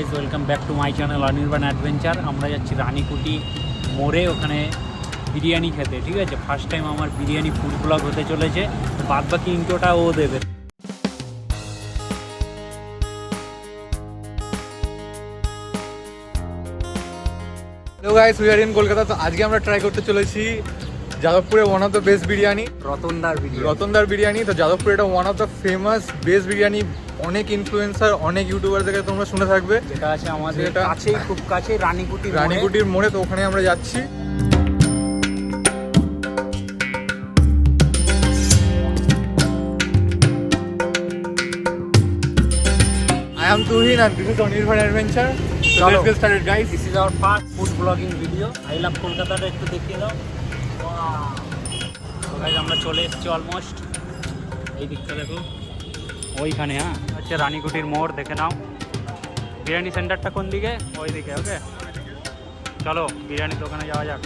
Guys welcome back to my channel Anirban adventure আমরা যাচ্ছি রানীকুটি মোড়ে, ওখানে বিরিয়ানি খেতে, ঠিক আছে? ফার্স্ট টাইম আমার বিরিয়ানি ফুড ব্লগ হতে চলেছে বাদ বাকি ইন্টোটা ও দেবে। Hello guys we are in Kolkata তো আজকে আমরা ট্রাই করতে চলেছি যাদবপুরে one of the best biryani. রতনদার biryani. রতনদার বিরিয়ানি তো যাদবপুরে এটা one of the famous best biryani. অনেক ইনফ্লুয়েন্সার অনেক ইউটিউবার থেকে তোমরা শুনে থাকবে। যেটা আছে আমাদের কাছেই খুব কাছে রানীকুটি। রানীকুটির মোড়ে তো ওখানে আমরা যাচ্ছি। I am Tuhin and this is Anirban Adventure. So let's get started guys. This is our first food blogging video I love কলকাতাটা একটু দেখিয়ে দাও। আমরা চলে এসেছি অলমোস্ট এই দিকটা দেখো। ওইখানে হ্যাঁ। হচ্ছে রানীকুটির মোড় দেখে নাও। বিরিয়ানি সেন্টারটা কোন দিকে? ওই দিকে ওকে চলো বিরিয়ানির দোকানে যাওয়া যাক।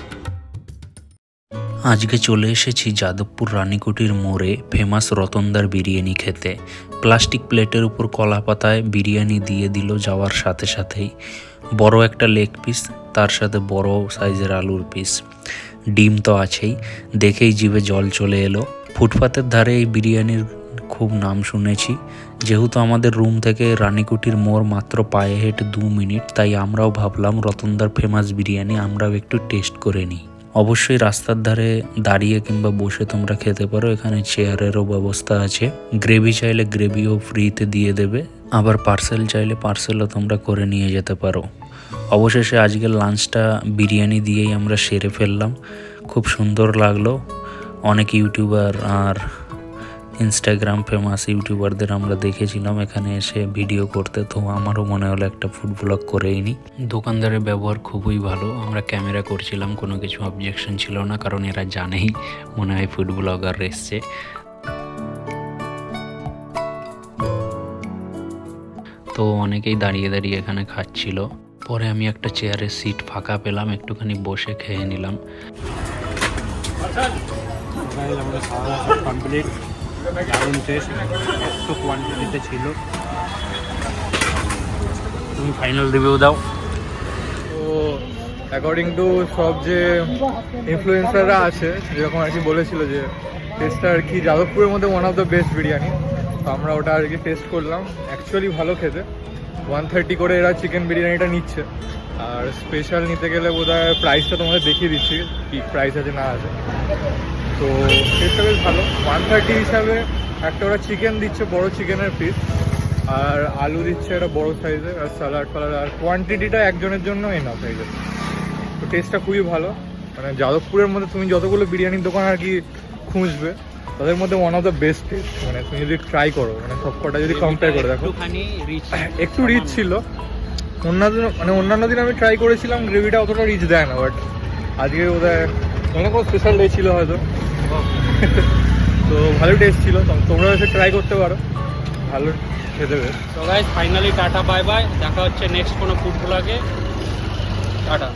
আজকে চলে এসেছি যাদবপুর রানীকুটির মোড়ে ফেমাস রতনদার বিরিয়ানি খেতে। প্লাস্টিক প্লেটের উপর কলা পাতায় বিরিয়ানি দিয়ে দিল যাওয়ার সাথে সাথেই। বড় একটা লেগ পিস তার সাথে বড় সাইজের আলুর পিস ডিম তো আছেই। দেখেই জিভে জল চলে এলো। ফুটপাতের ধারে এই বিরিয়ানির খুব নাম শুনেছি। যেহেতু আমাদের রুম থেকে রানিকুটির মোড় মাত্র পায়ে হেঁটে দু মিনিট, তাই আমরাও ভাবলাম রতনদার ফেমাস বিরিয়ানি আমরাও একটু টেস্ট করে নিই। অবশ্যই রাস্তার ধারে দাঁড়িয়ে কিংবা বসে তোমরা খেতে পারো। এখানে চেয়ারেরও ব্যবস্থা আছে। গ্রেভি চাইলে গ্রেভিও ফ্রিতে দিয়ে দেবে। আবার পার্সেল চাইলে পার্সেলও তোমরা করে নিয়ে যেতে পারো। অবশেষে আজকের লাঞ্চটা বিরিয়ানি দিয়েই আমরা সেরে ফেললাম। খুব সুন্দর লাগল। অনেক ইউটিউবার আর ইনস্টাগ্রাম ফেমাস ইউটিউবারদের আমরা দেখেছিলাম এখানে এসে ভিডিও করতে। তো আমারও মনে হলো একটা ফুড ব্লগ করেই নি। দোকানদারের ব্যবহার খুবই ভালো। আমরা ক্যামেরা করছিলাম কোনো কিছু অবজেকশন ছিল না কারণ এরা জানেই মনে হয় ফুড ব্লগার এসছে। তো অনেকেই দাঁড়িয়ে দাঁড়িয়ে এখানে খাচ্ছিল। পরে আমি একটা চেয়ারের সিট ফাঁকা পেলাম একটুখানি বসে খেয়ে নিলাম। কমপ্লিট দারুণ টেস্ট একটু কোয়ান্টিটিতে ছিল। তুমি ফাইনাল রিভিউ দাও। তো অ্যাকর্ডিং টু সব যে ইনফ্লুয়েন্সাররা আছে যেরকম আর কি বলেছিল যে টেস্টটা আর কি যাদবপুরের মধ্যে one of the best biryani. তো আমরা ওটা আর কি টেস্ট করলাম। অ্যাকচুয়ালি ভালো খেতে। ওয়ান থার্টি করে এরা চিকেন বিরিয়ানিটা নিচ্ছে। আর স্পেশাল নিতে গেলে বোধ হয় প্রাইসটা তোমাদের দেখিয়ে দিচ্ছি, কি প্রাইস আছে না আছে। তো টেস্টটা বেশ ভালো। ওয়ান থার্টি হিসাবে একটা ওরা চিকেন দিচ্ছে বড় চিকেনের পিস আর আলু দিচ্ছে একটা বড় সাইজের আর স্যালাড ফালাড আর কোয়ান্টিটিটা একজনের জন্য এনাফ হয়ে যাবে তো টেস্টটা খুবই ভালো। মানে যাদবপুরের মধ্যে তুমি যতগুলো বিরিয়ানির দোকান আর কি খুঁজবে তাদের মধ্যে one of the best taste মানে তুমি যদি ট্রাই করো মানে সব কটা যদি কম্পেয়ার করে দেখো। একটু রিচ ছিল। অন্যান্য মানে অন্যান্য দিন আমি ট্রাই করেছিলাম গ্রেভিটা অতটা রিচ দেয় না বাট আজকে ওদের অনেক কোনো স্পেশাল ডে ছিল হয়তো। তো ভালো টেস্ট ছিল তোমরা এসে ট্রাই করতে পারো। ভালো খেতে বেশ তো ফাইনালি টাটা বাই বাই দেখা হচ্ছে নেক্সট কোনো ফুড ব্লগে টাটা।